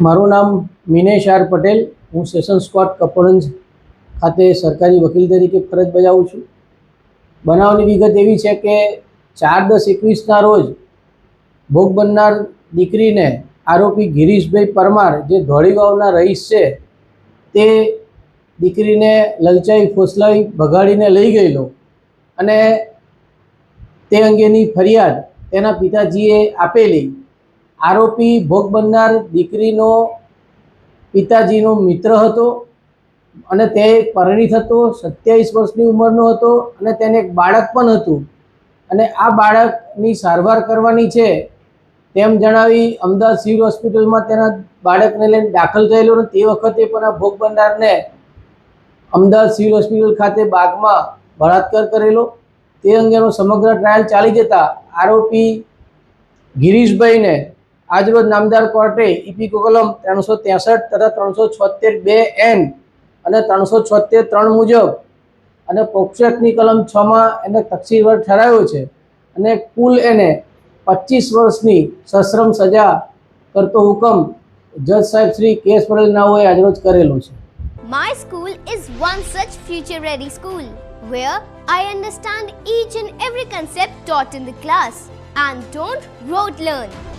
મારું નામ મિનેશ આર પટેલ. હું સેશન્સ કોર્ટ કપોરંજ ખાતે સરકારી વકીલ તરીકે ફરજ બજાવું છું. બનાવની વિગત એવી છે કે ચાર દસ એકવીસના રોજ ભોગ બનનાર દીકરીને આરોપી ગિરીશભાઈ પરમાર જે ધોળીવાવના રહીશ છે, તે દીકરીને લલચાઈ ફોસલાવી ભગાડીને લઈ ગયેલો અને તે અંગેની ફરિયાદ તેના પિતાજીએ આપેલી. આરોપી ભોગ બનનાર દીકરીનો પિતાજીનો મિત્ર હતો અને તે પરિણીત હતો સત્યાવીસ વર્ષની ઉંમરનો હતો અને તેને એક બાળક પણ હતું. અને આ બાળકની સારવાર કરવાની છે તેમ જણાવી અમદાવાદ સિવિલ હોસ્પિટલમાં તેના બાળકને લઈને દાખલ થયેલો અને તે વખતે પણ આ ભોગ બનનારને અમદાવાદ સિવિલ હોસ્પિટલ ખાતે બાગમાં બળાત્કાર કરેલો. તે અંગેનો સમગ્ર ટ્રાયલ ચાલી જતા આરોપી ગિરીશભાઈને આજરોજ નામદાર કોર્ટે ઇપીકો કલમ ત્રણસો ત્રેસઠ તથા ત્રણસો છોતેર બે એન અને ત્રણસો છોતેર ત્રણ મુજબ અને પોક્ષેકની કલમ છમાં એને તકસીવર ઠરાવ્યો છે અને કુલ એને પચીસ વર્ષની સશ્રમ સજા કરતો હુકમ જજ સાહેબ શ્રી કેસ પટેલ નાઓએ આજરોજ કરેલો છે. My school is one such future ready school where I understand each and every concept taught in the class and don't rote learn,